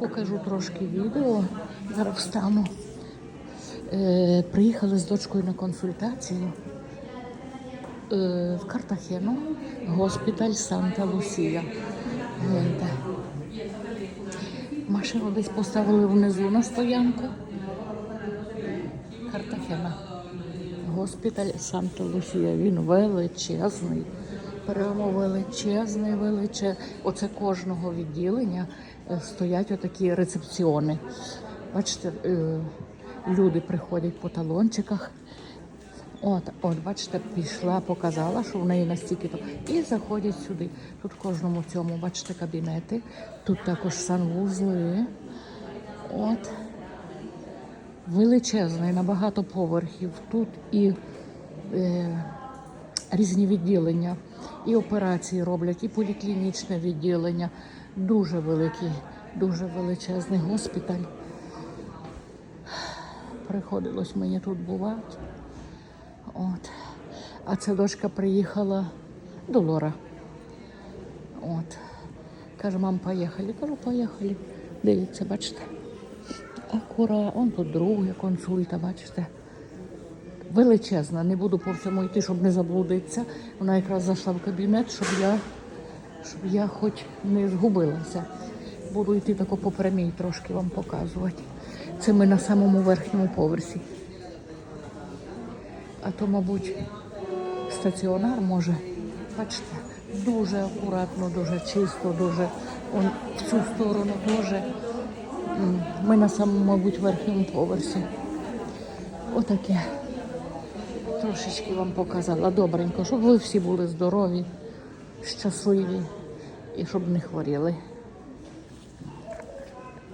Покажу трошки відео. Зараз встану. Е, приїхали з дочкою на консультацію е, в Картахену, госпіталь Санта Лусія. Гляньте. Машину десь поставили внизу на стоянку. Картахена. Госпіталь Санта Лусія. Він величезний. Прямо величезний, величезний. Оце кожного відділення е, стоять отакі рецепціони. Бачите, е, люди приходять по талончиках. От, от, бачите, пішла, показала, що в неї настільки то. І заходять сюди. Тут в кожному цьому, бачите, кабінети. Тут також санвузли. От. Величезний, на багато поверхів. Тут і е, різні відділення, і операції роблять, і поліклінічне відділення. Дуже великий, дуже величезний госпіталь. Приходилось мені тут бувати. От. А ця дочка приїхала до Лора. От. Каже, мам, поїхали. Кажу, поїхали. Дивіться, бачите. Акура, он тут друге консульта, бачите. Величезна, не буду по всьому йти, щоб не заблудитися. Вона якраз зайшла в кабінет, щоб я, щоб я хоч не згубилася. Буду йти тако по прямій трошки вам показувати. Це ми на самому верхньому поверсі. А то, мабуть, стаціонар може. Бачите, дуже акуратно, дуже чисто, дуже он в цю сторону. М, Ми на самому, мабуть, верхньому поверсі. Отаке. Трошечки вам показала добренько, щоб ви всі були здорові, щасливі і щоб не хворіли.